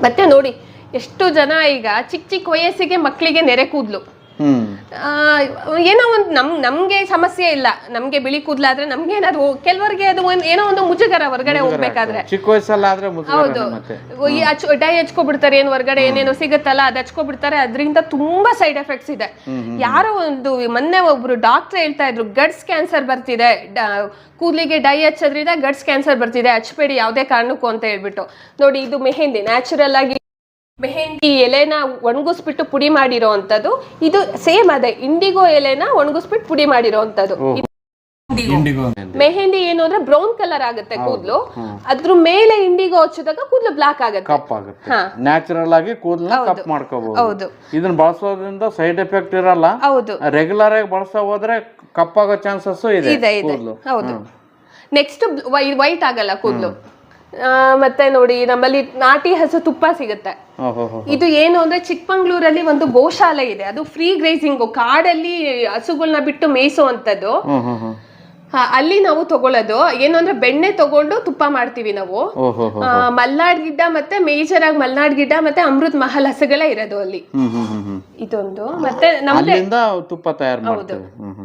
ಮತ್ತೆ ನೋಡಿ ಎಷ್ಟು ಜನ ಈಗ ಚಿಕ್ಕ ಚಿಕ್ಕ ವಯಸ್ಸಿಗೆ ಮಕ್ಕಳಿಗೆ ನೆರೆ ಕೂದ್ಲು. ಏನೋ ಒಂದು ನಮ್ ನಮ್ಗೆ ಸಮಸ್ಯೆ ಇಲ್ಲ. ನಮ್ಗೆ ಬಿಳಿ ಕೂದ್ಲಾದ್ರೆ ನಮ್ಗೆ ಏನಾದ್ರು ಕೆಲವರಿಗೆ ಅದು ಒಂದ್ ಏನೋ ಒಂದು ಮುಜುಗರ ಹೊರಗಡೆ ಹೋಗ್ಬೇಕಾದ್ರೆ. ಚಿಕ್ಕ ವಯಸ್ಸಲ್ಲಾದ್ರೆ ಹೌದು. ಈ ಹಚ್ ಡೈ ಹಚ್ಕೊಬಿಡ್ತಾರೆ ಏನ್ ಹೊರಗಡೆ ಏನೇನೋ ಸಿಗುತ್ತಲ್ಲ ಅದ್ ಹಚ್ಕೊಬಿಡ್ತಾರೆ. ಅದರಿಂದ ತುಂಬಾ ಸೈಡ್ ಎಫೆಕ್ಟ್ಸ್ ಇದೆ. ಯಾರೋ ಒಂದು ಮೊನ್ನೆ ಒಬ್ರು ಡಾಕ್ಟರ್ ಹೇಳ್ತಾ ಇದ್ರು ಗಡ್ಸ್ ಕ್ಯಾನ್ಸರ್ ಬರ್ತಿದೆ. ಕೂದಲಿಗೆ ಕೂದ್ಲಿಗೆ ಡೈ ಹಚ್ಚೋದ್ರಿಂದ ಗಡ್ಸ್ ಕ್ಯಾನ್ಸರ್ ಬರ್ತಿದೆ. ಹಚ್ಬೇಡಿ ಯಾವುದೇ ಕಾರಣಕ್ಕೂ ಅಂತ ಹೇಳ್ಬಿಟ್ಟು. ನೋಡಿ ಇದು ಮೆಹಂದಿ ನ್ಯಾಚುರಲ್ ಆಗಿ ಮೆಹಂದಿ ಎಲೆನ ಒಣಗಿಸ್ಬಿಟ್ಟು ಪುಡಿ ಮಾಡಿರೋ ಅಂಥದ್ದು ಇದು ಸೇಮ್ ಅದೇ ಇಂಡಿಗೋ ಎಲೆನ ಒಣಗಿಸ್ಬಿಟ್ಟು ಪುಡಿ ಮಾಡಿರೋ ಅಂಥದ್ದು ಇಂಡಿಗೋ. ಮೆಹಂದಿ ಏನು ಅಂದ್ರೆ ಬ್ರೌನ್ ಕಲರ್ ಆಗುತ್ತೆ ಕೂದಲು. ಅದ್ರ ಮೇಲೆ ಇಂಡಿಗೋ ಹಚ್ಚಿದಾಗ ಕೂದಲು ಬ್ಲಾಕ್ ಆಗುತ್ತೆ. ಕಪ್ ಆಗುತ್ತೆ. ಹಾ. ನ್ಯಾಚುರಲ್ ಆಗಿ ಕೂದಲ ಕಪ್ ಮಾಡ್ಕೋಬಹುದು. ಹೌದು. ಇದನ್ನ ಬಳಸೋದ್ರಿಂದ ಸೈಡ್ ಎಫೆಕ್ಟ್ ಇರಲ್ಲ. ಹೌದು. ರೆಗ್ಯುಲರ್ ಆಗಿ ಬಳಸೋ ಹೋದ್ರೆ ಕಪ್ಪಾಗೋ ಚಾನ್ಸಸ್ ಇದೆ ಇದೆ ಹೌದು. ನೆಕ್ಸ್ಟ್ ವೈಟ್ ಆಗಲ್ಲ ಕೂದಲು. ಮತ್ತೆ ನೋಡಿ ನಮ್ಮಲ್ಲಿ ನಾಟಿ ಹಸು ತುಪ್ಪ ಸಿಗುತ್ತೆ. ಇದು ಏನು ಅಂದ್ರೆ ಚಿಕ್ಕಮಂಗ್ಳೂರಲ್ಲಿ ಒಂದು ಗೋಶಾಲೆ ಇದೆ. ಅದು ಫ್ರೀ ಗ್ರೇಸಿಂಗ್ ಕಾಡಲ್ಲಿ ಹಸುಗಳನ್ನ ಬಿಟ್ಟು ಮೇಯಿಸುವಂತದ್ದು ಅಲ್ಲಿ ನಾವು ತಗೊಳ್ಳೋದು. ಏನು ಅಂದ್ರೆ ಬೆಣ್ಣೆ ತಗೊಂಡು ತುಪ್ಪ ಮಾಡ್ತೀವಿ ನಾವು. ಮಲ್ನಾಡ್ ಗಿಡ್ಡ ಮತ್ತೆ ಮೇಜರ್ ಆಗಿ ಮಲ್ನಾಡ್ ಗಿಡ್ಡ ಮತ್ತೆ ಅಮೃತ್ ಮಹಲ್ ಹಸುಗಳೇ ಇರೋದು ಅಲ್ಲಿ. ಇದೊಂದು. ಮತ್ತೆ ನಮ್ದೇ ತುಪ್ಪ ತಯಾರು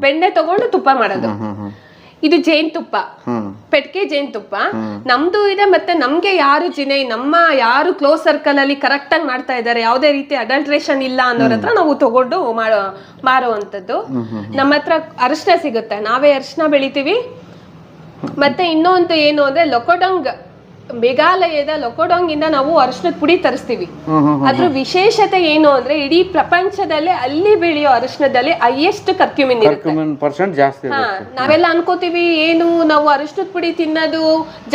ಬೆಣ್ಣೆ ತಗೊಂಡು ತುಪ್ಪ ಮಾಡೋದು. ಇದು ಜೇನ್ ತುಪ್ಪ. ಹ್ಮ್. ಪೆಟ್ಕೆ ಜೇನ್ ತುಪ್ಪ. ನಮ್ದು ಇದೆ ಮತ್ತೆ ನಮ್ಗೆ ಯಾರು ಜಿನೆ ನಮ್ಮ ಯಾರು ಕ್ಲೋಸ್ ಸರ್ಕಲ್ ಅಲ್ಲಿ ಕರೆಕ್ಟ್ ಆಗಿ ಮಾಡ್ತಾ ಇದ್ದಾರೆ ಯಾವುದೇ ರೀತಿ ಅಡಲ್ಟ್ರೇಷನ್ ಇಲ್ಲ ಅನ್ನೋರ ಹತ್ರ ನಾವು ತಗೊಂಡು ಮಾಡೋ ಮಾರುವಂತದ್ದು ನಮ್ಮ ಹತ್ರ ಅರಿಶಿನ ಸಿಗುತ್ತೆ. ನಾವೇ ಅರಿಶಿನ ಬೆಳಿತೀವಿ. ಮತ್ತೆ ಇನ್ನೊಂದು ಏನು ಅಂದ್ರೆ ಲೊಕೊಡಂಗ್ ಮೇಘಾಲಯದ ಲೊಕೋಡೋಂಗ್ ಇಂದ ನಾವು ಅರಿಶಿನದ ಪುಡಿ ತರಿಸ್ತೀವಿ. ಅದ್ರ ವಿಶೇಷತೆ ಏನು ಅಂದ್ರೆ ಇಡೀ ಪ್ರಪಂಚದಲ್ಲೇ ಅಲ್ಲಿ ಬೆಳೆಯೋ ಅರಿಶಿನದಲ್ಲಿ ಹೈಯೆಸ್ಟ್ ಕರ್ಕ್ಯೂಮಿನ್ ಇರುತ್ತೆ. ಪರ್ಸೆಂಟ್ ಜಾಸ್ತಿ ಹಾ ನಾವೆಲ್ಲ ಅನ್ಕೋತೀವಿ ಏನು ನಾವು ಅರಿಶಿನದ ಪುಡಿ ತಿನ್ನೋದು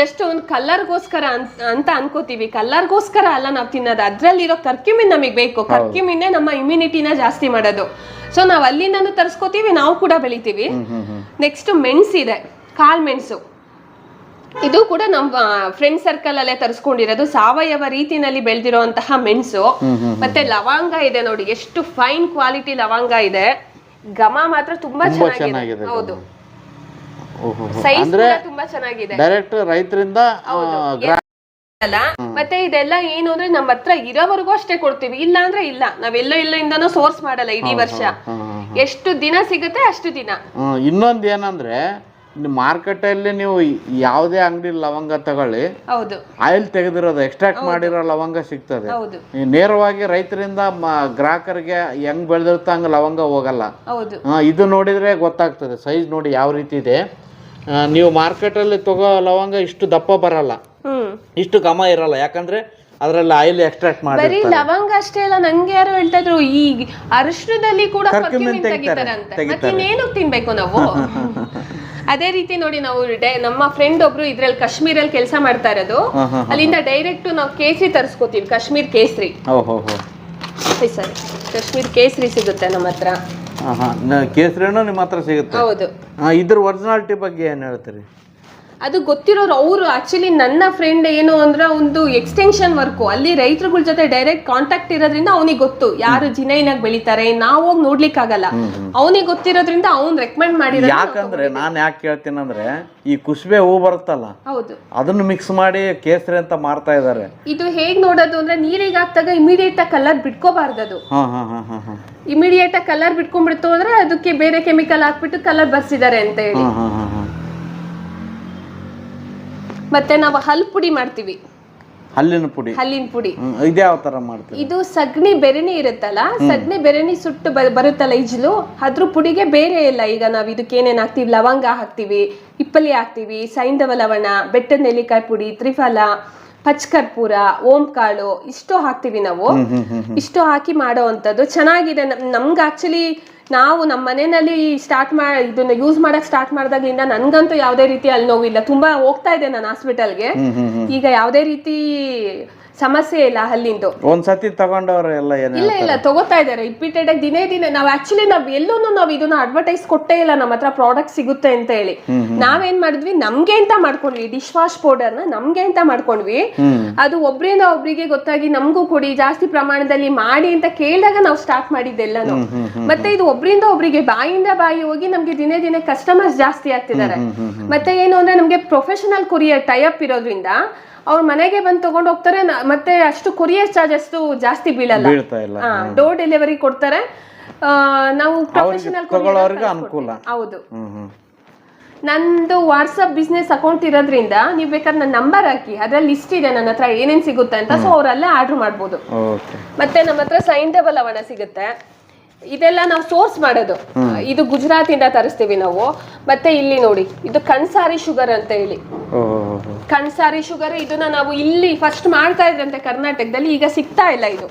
ಜಸ್ಟ್ ಒಂದು ಕಲರ್ಗೋಸ್ಕರ ಅಂತ ಅನ್ಕೋತೀವಿ. ಕಲರ್ಗೋಸ್ಕರ ಅಲ್ಲ ನಾವು ತಿನ್ನೋದು. ಅದ್ರಲ್ಲಿರೋ ಕರ್ಕ್ಯೂಮಿನ್ ನಮಗೆ ಬೇಕು. ಕರ್ಕ್ಯೂಮಿನ್ನೇ ನಮ್ಮ ಇಮ್ಯುನಿಟಿನ ಜಾಸ್ತಿ ಮಾಡೋದು. ಸೊ ನಾವು ಅಲ್ಲಿಂದನೂ ತರಿಸ್ಕೋತೀವಿ ನಾವು ಕೂಡ ಬೆಳಿತೀವಿ. ನೆಕ್ಸ್ಟ್ ಮೆಣಸಿದೆ ಕಾಳು ಮೆಣಸು. ಇದು ಕೂಡ ನಮ್ಮ ಫ್ರೆಂಡ್ ಸರ್ಕಲ್ ಅಲ್ಲೇ ತರಿಸ್ಕೊಂಡಿರೋದು. ಸಾವಯವ ರೀತಿನಲ್ಲಿ ಬೆಳೆದಿರುವಂತಹ ಮೆಣಸು. ಮತ್ತೆ ಲವಂಗ ಇದೆ ನೋಡಿ ಎಷ್ಟು ಫೈನ್ ಕ್ವಾಲಿಟಿ ಲವಂಗ ಇದೆ. ಘಮ ಮಾತ್ರ ತುಂಬಾ ಚೆನ್ನಾಗಿದೆ. ಹೌದು. ಸೈಜ್ ತುಂಬಾ ಚೆನ್ನಾಗಿದೆ. ಡೈರೆಕ್ಟ್ ರೈತರಿಂದ ಮತ್ತೆ ಇದೆಲ್ಲ ಏನು ಅಂದ್ರೆ ನಮ್ಮ ಹತ್ರ ಇರೋವರೆಗೂ ಅಷ್ಟೇ ಕೊಡ್ತೀವಿ. ಇಲ್ಲ ಅಂದ್ರೆ ಇಲ್ಲ. ನಾವೆಲ್ಲ ಎಲ್ಲೋ ಇಂದನೂ ಸೋರ್ಸ್ ಮಾಡಲ್ಲ ಇಡೀ ವರ್ಷ. ಎಷ್ಟು ದಿನ ಸಿಗುತ್ತೆ ಅಷ್ಟು ದಿನ. ಇನ್ನೊಂದ್ ಏನಂದ್ರೆ ಮಾರ್ಕೆಟಲ್ಲಿ ನೀವು ಯಾವುದೇ ಅಂಗಡಿ ಲವಂಗ ತಗೊಳ್ಳಿ. ಹೌದು. ಆಯಿಲ್ ತೆಗೆದಿರೋದು ಎಕ್ಸ್ಟ್ರಾಕ್ಟ್ ಮಾಡಿರೋ ಲವಂಗ ಸಿಗ್ತದೆ. ಹೌದು. ಈ ನೇರವಾಗಿ ರೈತರಿಂದ ಮ- ಗ್ರಾಹಕರಿಗೆ ಹೆಂಗ್ ಬೆಳೆದಿರುತ್ತೆ ಹಂಗ ಲವಂಗ ಹೋಗಲ್ಲ. ಹೌದು. ಆ, ಇದು ನೋಡಿದ್ರೆ ಗೊತ್ತಾಗ್ತದೆ ಸೈಜ್ ನೋಡಿ ಯಾವ ರೀತಿ ಇದೆ. ನೀವು ನೀವು ಮಾರ್ಕೆಟಲ್ಲಿ ತಗೋ ಲವಂಗ ಇಷ್ಟು ದಪ್ಪ ಬರಲ್ಲ. ಹ್ಮ್. ಇಷ್ಟು ಘಮ ಇರಲ್ಲ ಯಾಕಂದ್ರೆ ಅದರಲ್ಲಿ ಆಯಿಲ್ ಎಕ್ಸ್ಟ್ರಾಕ್ಟ್ ಮಾಡಿ ಬರೀ ಲವಂಗ ಅಷ್ಟೇ ಅಲ್ಲ ನಂಗೆ ಯಾರು ಹೇಳ್ತಾ ಇದ್ರು ಈ ಅರಿಶಿನದಲ್ಲಿ ಕೂಡ ತೆಗಿತಾರೆ ಅಂತ. ಮತ್ತೆ ಇನ್ನೇನು ತಿನ್ಬೇಕು ನಾವು? [laughs] ಅದೇ ರೀತಿ ನೋಡಿ ನಾವು ಡೈ- ನಮ್ಮ ಫ್ರೆಂಡ್ ಒಬ್ರು ಇದ್ರಲ್ಲಿ ಕಾಶ್ಮೀರಲ್ಲಿ ಕೆಲಸ ಮಾಡ್ತಾ ಇರೋದು. ಅಲ್ಲಿಂದ ಡೈರೆಕ್ಟ್ ನಾವು ಕೇಸರಿ ತರಿಸ್ಕೋತೀವಿ ಕಾಶ್ಮೀರ್ ಕೇಸರಿ. ಹೋ ಸರಿ. ಕಾಶ್ಮೀರ್ ಕೇಸರಿ ಸಿಗುತ್ತೆ ನಮ್ಮ ಹತ್ರ. ಹಾಂ ಹಾಂ ಕೇಸರಿನೂ ನಿಮ್ಮ ಹತ್ರ ಸಿಗುತ್ತೆ? ಹೌದು. ಆ, ಇದ್ರ ಒರಿಜಿನಾಲಿಟಿ ಬಗ್ಗೆ ಏನು ಹೇಳ್ತೀರಿ? ಅದು ಗೊತ್ತಿರೋರು ಅವರು ಆ್ಯಕ್ಚುಲಿ ನನ್ನ ಫ್ರೆಂಡ್ ಏನು ಅಂದ್ರೆ ಒಂದು ಎಕ್ಸ್ಟೆನ್ಷನ್ ವರ್ಕು ಅಲ್ಲಿ ರೈತರುಗಳ ಜೊತೆ ಡೈರೆಕ್ಟ್ ಕಾಂಟ್ಯಾಕ್ಟ್ ಇರೋದ್ರಿಂದ ಅವನಿಗೆ ಗೊತ್ತು. ಯಾರು ಜಿನೈನಾಗ್ ಬೆಳಿತಾರೆ ನಾವು ಹೋಗಿ ನೋಡ್ಲಿಕ್ಕೆ ಆಗಲ್ಲ. ಅವನಿಗೆ ಗೊತ್ತಿರೋದ್ರಿಂದ ಅವ್ನ್ ರೆಕಮೆಂಡ್ ಮಾಡಿರೋ ಯಾಕಂದ್ರೆ ನಾನು ಯಾಕೆ ಕೇಳ್ತೀನಿ ಅಂದ್ರೆ ಈ ಕುಸುಬೆ ಹೂ ಬರುತ್ತಲ್ಲ ಹೌದು. ಅದನ್ನು ಮಿಕ್ಸ್ ಮಾಡಿ ಕೇಸರಿ ಅಂತ ಮಾರ್ತಾ ಇದ್ದಾರೆ ಇದು ಹೇಗ್ ನೋಡೋದು ಅಂದ್ರೆ ನೀರಿಗೆ ಹಾಕ್ದಾಗ ಇಮಿಡಿಯೇಟ್ ಆಗಿ ಕಲರ್ ಬಿಟ್ಕೋಬಾರ್ದು ಅದು. ಹಾ ಹಾ ಹಾ ಹಾ ಹಾ. ಇಮಿಡಿಯೇಟ್ ಆಗಿ ಕಲರ್ ಬಿಟ್ಕೊಂಡ್ಬಿಡ್ತು ಅಂದ್ರೆ ಅದಕ್ಕೆ ಬೇರೆ ಕೆಮಿಕಲ್ ಹಾಕ್ಬಿಟ್ಟು ಕಲರ್ ಬರ್ಸಿದ್ದಾರೆ ಅಂತ ಹೇಳಿ. ಹಾ ಹಾ ಹಾ ಹಾ. ಮತ್ತೆ ನಾವು ಹಲ್ ಪುಡಿ ಮಾಡ್ತೀವಿ. ಹಲ್ಲಿನ ಪುಡಿ. ಹಲ್ಲಿನ ಪುಡಿ. ಹ್ಮ್, ಇದ್ಯಾವ ತರ ಮಾಡ್ತೀವಿ ಇದು ಸಗಣಿ ಬೆರಣಿ ಇರುತ್ತಲ್ಲ ಸಗಣಿ ಬೆರಣಿ ಸುಟ್ಟು ಬ- ಬರುತ್ತಲ್ಲ ಇಜ್ಲು ಅದ್ರ ಪುಡಿಗೆ ಬೇರೆ ಇಲ್ಲ. ಈಗ ನಾವು ಇದಕ್ಕೆ ಏನೇನ್ ಹಾಕ್ತಿವಿ? ಲವಂಗ ಹಾಕ್ತಿವಿ ಇಪ್ಪಲಿ ಹಾಕ್ತಿವಿ ಸೈಂಧವ ಲವಣ ಬೆಟ್ಟ ನೆಲ್ಲಿಕಾಯಿ ಪುಡಿ ತ್ರಿಫಲ ಪಚ್ಕರ್ಪೂರ ಓಂ ಕಾಳು ಇಷ್ಟು ಹಾಕ್ತಿವಿ ನಾವು. ಹ್ಮ್ ಹ್ಮ್ ಹ್ಮ್ ಇಷ್ಟು ಹಾಕಿ ಮಾಡೋ ಅಂಥದ್ದು ಚೆನ್ನಾಗಿದೆ. ನಮ್- ನಮ್ಗೆ ಆಕ್ಚುಲಿ ನಾವು ನಮ್ಮ ಮನೆಯಲ್ಲಿ ಸ್ಟಾರ್ಟ್ ಮಾ ಇದನ್ನ ಯೂಸ್ ಮಾಡಕ್ ಸ್ಟಾರ್ಟ್ ಮಾಡಿದಾಗ್ಲಿಂದ ನನ್ಗಂತೂ ಯಾವುದೇ ರೀತಿ ಅಲ್ಲಿ ನೋವಿಲ್ಲ. ತುಂಬಾ ಹೋಗ್ತಾ ಇದೆ ನಾನು ಹಾಸ್ಪಿಟಲ್ಗೆ ಈಗ ಯಾವುದೇ ರೀತಿ ಸಮಸ್ಯೆ ಇಲ್ಲ ಅಲ್ಲಿಂದು. ಒಂದ್ಸತಿ ತಗೊಂಡವ್ರ ಎಲ್ಲ ಏನೇ ಇಲ್ಲ ಇಲ್ಲ ತಗೋತಾ ಇದಾರೆ ರಿಪೀಟೆಡ್ ಆಗಿ ದಿನೇ ದಿನ ನಾವು ಆಕ್ಚುಲಿ ನಾವ್ ಎಲ್ಲೂ ನಾವ್ ಇದನ್ನ ಅಡ್ವರ್ಟೈಸ್ ಕೊಟ್ಟೇ ಇಲ್ಲ ನಮ್ಮ ಹತ್ರ ಪ್ರಾಡಕ್ಟ್ ಸಿಗುತ್ತೆ ಅಂತ ಹೇಳಿ. ನಾವೇನ್ ಮಾಡಿದ್ವಿ? ನಮ್ಗೆ ಅಂತ ಮಾಡ್ಕೊಂಡ್ವಿ. ಡಿಶ್ ವಾಶ್ ಪೌಡರ್ನ ನಮ್ಗೆ ಅಂತ ಮಾಡ್ಕೊಂಡ್ವಿ. ಅದು ಒಬ್ರಿಂದ ಒಬ್ರಿಗೆ ಗೊತ್ತಾಗಿ ನಮಗೂ ಕೊಡಿ ಜಾಸ್ತಿ ಪ್ರಮಾಣದಲ್ಲಿ ಮಾಡಿ ಅಂತ ಕೇಳಿದಾಗ ನಾವು ಸ್ಟಾರ್ಟ್ ಮಾಡಿದ್ದೆಲ್ಲನು. ಮತ್ತೆ ಇದು ಒಬ್ರಿಂದ ಒಬ್ರಿಗೆ ಬಾಯಿಂದ ಬಾಯಿ ಹೋಗಿ ನಮ್ಗೆ ದಿನೇ ದಿನೇ ಕಸ್ಟಮರ್ಸ್ ಜಾಸ್ತಿ ಆಗ್ತಿದ್ದಾರೆ. ಮತ್ತೆ ಏನು ಅಂದ್ರೆ ನಮ್ಗೆ ಪ್ರೊಫೆಷನಲ್ ಕೊರಿಯರ್ ಟೈಅಪ್ ಇರೋದ್ರಿಂದ ಅವ್ರ ಮನೆಗೆ ಬಂದು ತಗೊಂಡು ಹೋಗ್ತಾರೆ. ನ- ಮತ್ತೆ ಅಷ್ಟು ಕೊರಿಯರ್ ಚಾರ್ಜಸ್ ಜಾಸ್ತಿ ಬೀಳಲ್ಲ. ಬೀಳ್ತಾ ಇಲ್ಲ. ಡೋರ್ ಡೆಲಿವರಿ ಕೊಡ್ತಾರೆ. ಆ, ನಾವು ಪ್ರೊಫೆಷನಲ್ ತಗೊಳ್ಳೋರ್ಗೆ ಅನುಕೂಲ. ಹೌದು. ಹ್ಮ್ ಹ್ಮ್. ನಂದು ವಾಟ್ಸಪ್ ಬಿಸ್ನೆಸ್ ಅಕೌಂಟ್ ಇರೋದ್ರಿಂದ ನೀವು ಬೇಕಾದ್ರೆ ನನ್ನ ನಂಬರ್ ಹಾಕಿ ಅದ್ರಲ್ಲಿ ಲಿಸ್ಟ್ ಇದೆ ನನ್ನ ಹತ್ರ ಏನೇನ್ ಸಿಗುತ್ತೆ ಅಂತ ಸೊ ಅವರಲ್ಲೇ ಆರ್ಡರ್ ಮಾಡ್ಬೋದು. ಓಕೆ. ಮತ್ತೆ ನಮ್ಮ ಹತ್ರ ಸೈನ್ ಟೇಬಲ್ ಲವಣ ಸಿಗುತ್ತೆ. ಇದೆಲ್ಲ ನಾವು ಸೋರ್ಸ್ ಮಾಡೋದು. ಇದು ಗುಜರಾತ್ ಇಂದ ತರಿಸ್ತೀವಿ ನಾವು. ಮತ್ತೆ ಇಲ್ಲಿ ನೋಡಿ ಇದು ಕಣ್ಸಾರಿ ಶುಗರ್ ಅಂತ ಹೇಳಿ. ಕನ್ಸಾರಿ ಕಣ್ಸಾರಿ ಶುಗರ್ ಇದನ್ನ ನಾವು ಇಲ್ಲಿ ಫಸ್ಟ್ ಮಾಡ್ತಾ ಇದ್ರಂತೆ ಕರ್ನಾಟಕದಲ್ಲಿ ಈಗ ಸಿಗ್ತಾ ಇಲ್ಲ ಇದು.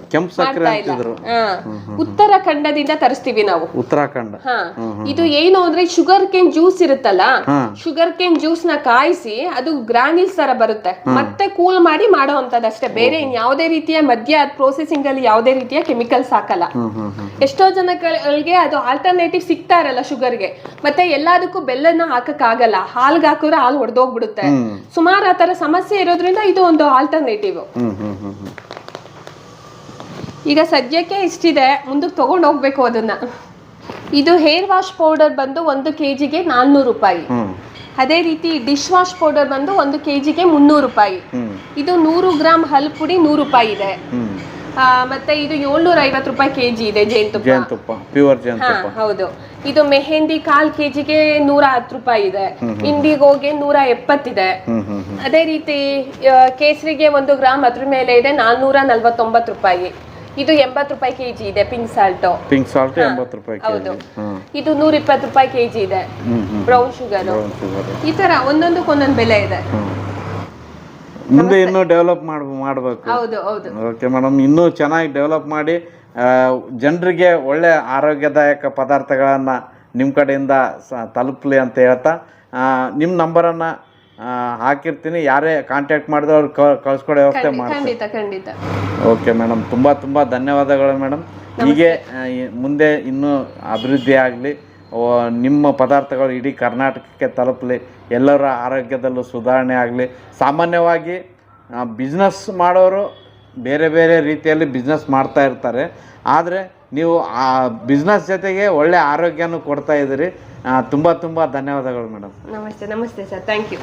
ಉತ್ತರ ಖಂಡದಿಂದ ಮಾಡ್ತಾ ಇಲ್ಲ. ತರಿಸ್ತೀವಿ ನಾವು. ಉತ್ತರಾಖಂಡ. ಹಾ. ಇದು ಏನು ಅಂದ್ರೆ ಶುಗರ್ ಕೇನ್ ಜ್ಯೂಸ್ ಇರುತ್ತಲ್ಲ. ಶುಗರ್ ಕೇನ್ ಜ್ಯೂಸ್ನ ಕಾಯಿಸಿ ಅದು ಗ್ರಾನ್ಯೂಲ್ಸ್ ತರ ಬರುತ್ತೆ. ಮತ್ತೆ ಕೂಲ್ ಮಾಡಿ ಮಾಡೋ ಅಷ್ಟೇ. ಬೇರೆ ಇನ್ ಯಾವುದೇ ರೀತಿಯ ಮಧ್ಯ ಪ್ರೊಸೆಸಿಂಗ್ ಅಲ್ಲಿ ಯಾವುದೇ ರೀತಿಯ ಕೆಮಿಕಲ್ಸ್ ಹಾಕಲ್ಲ. ಎಷ್ಟೋ ಎಷ್ಟೋ ಜನಗಳಿಗೆ ಅದು ಆಲ್ಟರ್ನೇಟಿವ್ ಸಿಗ್ತಾ ಇರಲ್ಲ ಶುಗರ್ಗೆ. ಮತ್ತೆ ಎಲ್ಲದಕ್ಕೂ ಬೆಲ್ಲನ ಹಾಕಕ್ ಆಗಲ್ಲ ಹಾಲ್ಗೆ ಹಾಕಿದ್ರೆ ಹಾಲು ಹೊಡೆದೋಗ್ಬಿಡುತ್ತೆ ಹ್ಮ್. ಸುಮಾರು ಆತರ ತರ ಸಮಸ್ಯೆ ಇರೋದ್ರಿಂದ ಇದು ಒಂದು ಆಲ್ಟರ್ನೇಟಿವ್ ಈಗ ಸದ್ಯಕ್ಕೆ ಇಷ್ಟಿದೆ. ಮುಂದಕ್ಕೆ ತಗೊಂಡು ಹೋಗ್ಬೇಕು ಅದನ್ನ. ಇದು ಹೇರ್ ವಾಶ್ ಪೌಡರ್ ಬಂದು ಒಂದು ಕೆ ಜಿಗೆ ನಾಲ್ನೂರು ರೂಪಾಯಿ ಅದೇ ರೀತಿ ಡಿಶ್ ವಾಶ್ ಪೌಡರ್ ಬಂದು ಒಂದು ಕೆ ಜಿಗೆ ಮುನ್ನೂರು ರೂಪಾಯಿ. ಇದು ನೂರು ಗ್ರಾಮ್ ಹಲ್ ಪುಡಿ ನೂರು ರೂಪಾಯಿ ಇದೆ. ಮತ್ತೆ ಇದು ಏಳ್ನೂರ ಐವತ್ತು ರೂಪಾಯಿ ಕೆಜಿ ಇದೆ ಜೇನುತುಪ್ಪ. ಜೇನುತುಪ್ಪ ಪ್ಯೂರ್ ಜೇನುತುಪ್ಪ. ಹೌದು. ಇದು ಮೆಹಂದಿ ಕಾಲ್ ಕೆಜಿಗೆ ನೂರ ಹತ್ತು ರೂಪಾಯಿ ಇದೆ. ಇಂಡಿಗೋಗೆ ನೂರ ಎಪ್ಪತ್ತಿದೆ. ಅದೇ ರೀತಿ ಕೇಸರಿಗೆ ಒಂದು ಗ್ರಾಮ್ ಅದ್ರ ಮೇಲೆ ಇದೆ ನಾಲ್ನೂರ ನಲ್ವತ್ತೊಂಬತ್ತು ರೂಪಾಯಿ. ಇದು ಎಂಬತ್ತು ರೂಪಾಯಿ ಕೆಜಿ ಇದೆ ಪಿಂಕ್ ಸಾಲ್ಟ್ ಪಿಂಕ್ ಸಾಲ್ಟ್ ಎಂಬತ್ತು ರೂಪಾಯಿ ಹೌದು. ಇದು ನೂರ ಇಪ್ಪತ್ತು ರೂಪಾಯಿ ಕೆಜಿ ಇದೆ. ಬ್ರೌನ್ ಶುಗರ್ ಈ ತರ ಒಂದೊಂದಕ್ಕೆ ಒಂದೊಂದು ಬೆಲೆ ಇದೆ. ಮುಂದೆ ಇನ್ನೂ ಡೆವಲಪ್ ಮಾಡ್ ಮಾಡಬೇಕು. ಹೌದು ಹೌದು. ಓಕೆ ಮೇಡಮ್ ಇನ್ನೂ ಚೆನ್ನಾಗಿ ಡೆವಲಪ್ ಮಾಡಿ ಜನರಿಗೆ ಒಳ್ಳೆ ಆರೋಗ್ಯದಾಯಕ ಪದಾರ್ಥಗಳನ್ನು ನಿಮ್ಮ ಕಡೆಯಿಂದ ಸ ತಲುಪಲಿ ಅಂತ ಹೇಳ್ತಾ ನಿಮ್ಮ ನಂಬರನ್ನು ಹಾಕಿರ್ತೀನಿ. ಯಾರೇ ಕಾಂಟ್ಯಾಕ್ಟ್ ಮಾಡಿದ್ರೆ ಅವ್ರು ಕಳ್ಸ್ಕೊಡೋ ವ್ಯವಸ್ಥೆ ಮಾಡ್ತೀನಿ ಖಂಡಿತ ಖಂಡಿತ. ಓಕೆ ಮೇಡಮ್ ತುಂಬ ತುಂಬ ಧನ್ಯವಾದಗಳು ಮೇಡಮ್ ಹೀಗೆ ಮುಂದೆ ಇನ್ನೂ ಅಭಿವೃದ್ಧಿ ಆಗಲಿ ನಿಮ್ಮ ಪದಾರ್ಥಗಳು ಇಡೀ ಕರ್ನಾಟಕಕ್ಕೆ ತಲುಪಲಿ, ಎಲ್ಲರ ಆರೋಗ್ಯದಲ್ಲೂ ಸುಧಾರಣೆ ಆಗಲಿ. ಸಾಮಾನ್ಯವಾಗಿ ಬಿಸ್ನೆಸ್ ಮಾಡೋರು ಬೇರೆ ಬೇರೆ ರೀತಿಯಲ್ಲಿ ಬಿಸ್ನೆಸ್ ಮಾಡ್ತಾ ಇರ್ತಾರೆ. ಆದರೆ, ನೀವು ಆ ಬಿಸ್ನೆಸ್ ಜೊತೆಗೆ ಒಳ್ಳೆ ಆರೋಗ್ಯನೂ ಕೊಡ್ತಾ ಇದ್ದೀರಿ. ತುಂಬ ತುಂಬ ಧನ್ಯವಾದಗಳು ಮೇಡಮ್. ನಮಸ್ತೆ ನಮಸ್ತೆ ಸರ್. Thank you